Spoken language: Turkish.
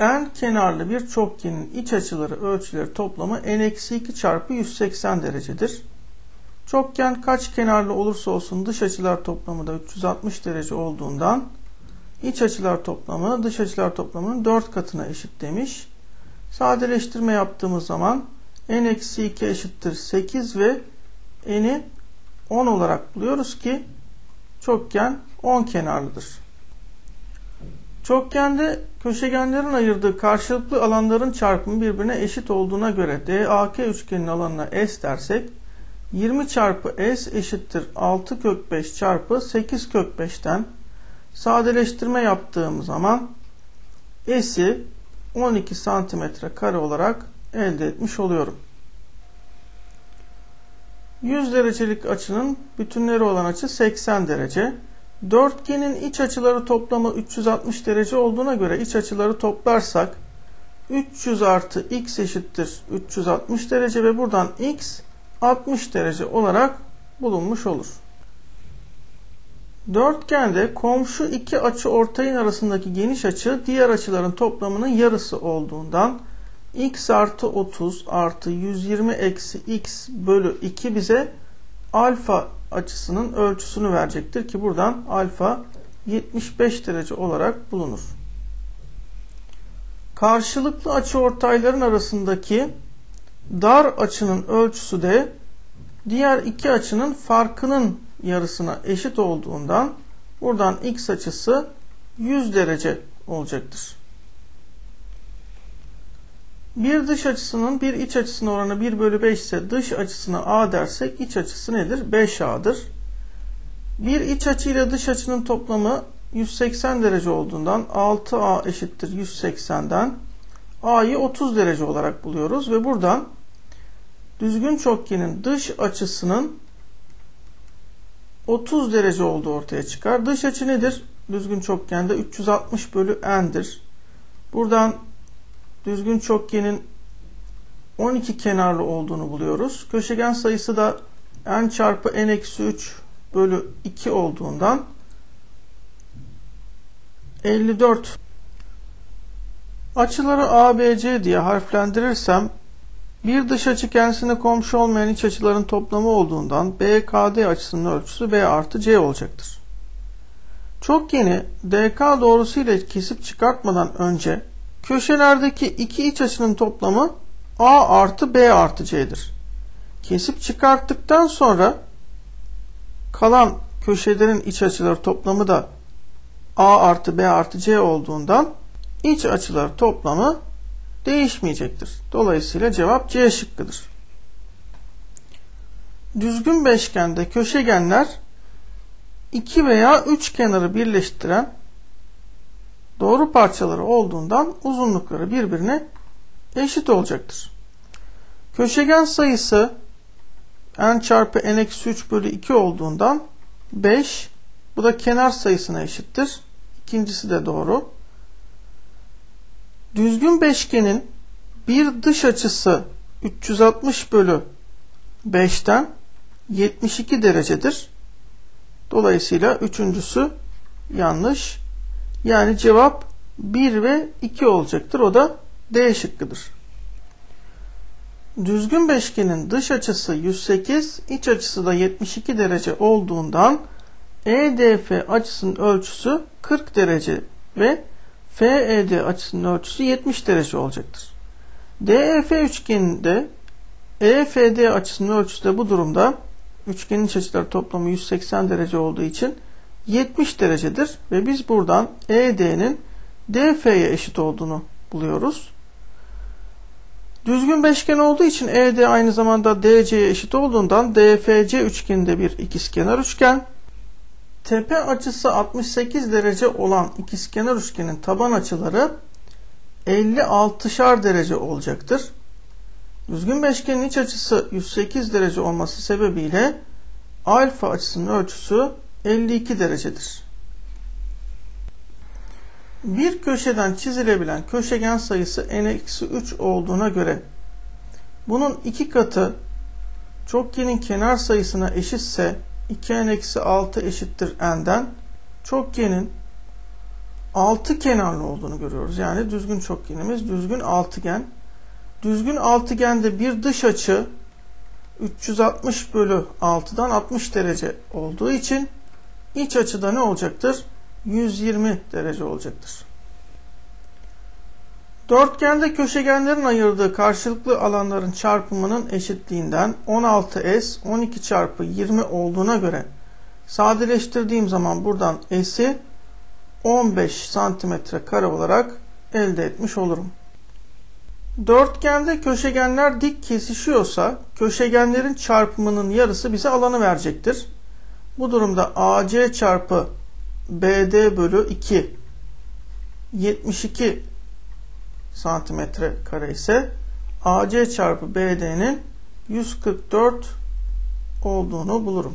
En kenarlı bir çokgenin iç açıları ölçüleri toplamı n-2 çarpı 180 derecedir. Çokgen kaç kenarlı olursa olsun dış açılar toplamı da 360 derece olduğundan iç açılar toplamı dış açılar toplamının 4 katına eşit demiş. Sadeleştirme yaptığımız zaman n-2 eşittir 8 ve n'i 10 olarak buluyoruz ki çokgen 10 kenarlıdır. Çokgende köşegenlerin ayırdığı karşılıklı alanların çarpımı birbirine eşit olduğuna göre DAK üçgenin alanına S dersek 20 çarpı S eşittir 6 kök 5 çarpı 8 kök 5'ten sadeleştirme yaptığım zaman S'i 12 santimetre kare olarak elde etmiş oluyorum. 100 derecelik açının bütünleri olan açı 80 derece. Dörtgenin iç açıları toplamı 360 derece olduğuna göre iç açıları toplarsak 300 artı x eşittir 360 derece ve buradan x 60 derece olarak bulunmuş olur. Dörtgende komşu iki açı ortayın arasındaki geniş açı diğer açıların toplamının yarısı olduğundan x artı 30 artı 120 eksi x bölü 2 bize alfa açısının ölçüsünü verecektir ki buradan alfa 75 derece olarak bulunur. Karşılıklı açı ortayların arasındaki dar açının ölçüsü de diğer iki açının farkının yarısına eşit olduğundan buradan x açısı 100 derece olacaktır. Bir dış açısının bir iç açısına oranı 1 bölü 5 ise dış açısına a dersek iç açısı nedir? 5a'dır. Bir iç açı ile dış açının toplamı 180 derece olduğundan 6a eşittir 180'den a'yı 30 derece olarak buluyoruz ve buradan düzgün çokgenin dış açısının 30 derece olduğu ortaya çıkar. Dış açı nedir? Düzgün çokgende 360 bölü n'dir. Buradan düzgün çokgenin 12 kenarlı olduğunu buluyoruz. Köşegen sayısı da n çarpı n-3 bölü 2 olduğundan 54 açıları ABC diye harflendirirsem bir dış açı kendisine komşu olmayan iç açıların toplamı olduğundan BKD açısının ölçüsü B artı C olacaktır. Çokgeni DK doğrusu ile kesip çıkartmadan önce köşelerdeki iki iç açının toplamı A artı B artı C'dir. Kesip çıkarttıktan sonra kalan köşelerin iç açıları toplamı da A artı B artı C olduğundan iç açılar toplamı değişmeyecektir. Dolayısıyla cevap C şıkkıdır. Düzgün beşgende köşegenler iki veya üç kenarı birleştiren doğru parçaları olduğundan uzunlukları birbirine eşit olacaktır. Köşegen sayısı n çarpı n-3 bölü 2 olduğundan 5 bu da kenar sayısına eşittir. İkincisi de doğru. Düzgün beşgenin bir dış açısı 360 bölü 5'ten 72 derecedir. Dolayısıyla üçüncüsü yanlış. Yani cevap 1 ve 2 olacaktır. O da D şıkkıdır. Düzgün beşgenin dış açısı 108, iç açısı da 72 derece olduğundan EDF açısının ölçüsü 40 derece ve FED açısının ölçüsü 70 derece olacaktır. DEF üçgeninde EFD açısının ölçüsü de bu durumda üçgenin iç açıları toplamı 180 derece olduğu için 70 derecedir ve biz buradan ED'nin DF'ye eşit olduğunu buluyoruz. Düzgün beşgen olduğu için ED aynı zamanda DC'ye eşit olduğundan DFC üçgeninde bir ikizkenar üçgen. Tepe açısı 68 derece olan ikizkenar üçgenin taban açıları 56'şar derece olacaktır. Düzgün beşgenin iç açısı 108 derece olması sebebiyle alfa açısının ölçüsü 52 derecedir. Bir köşeden çizilebilen köşegen sayısı n-3 olduğuna göre Bunun iki katı çokgenin kenar sayısına eşitse 2n-6 eşittir n'den çokgenin 6 kenarlı olduğunu görüyoruz. Yani düzgün çokgenimiz düzgün altıgen. Düzgün altıgende bir dış açı 360 bölü 6'dan 60 derece olduğu için iç açıda ne olacaktır? 120 derece olacaktır. Dörtgende köşegenlerin ayırdığı karşılıklı alanların çarpımının eşitliğinden 16s 12 çarpı 20 olduğuna göre sadeleştirdiğim zaman buradan s'i 15 santimetre kare olarak elde etmiş olurum. Dörtgende köşegenler dik kesişiyorsa köşegenlerin çarpımının yarısı bize alanı verecektir. Bu durumda AC çarpı BD bölü 2 72 santimetre kare ise AC çarpı BD'nin 144 olduğunu bulurum.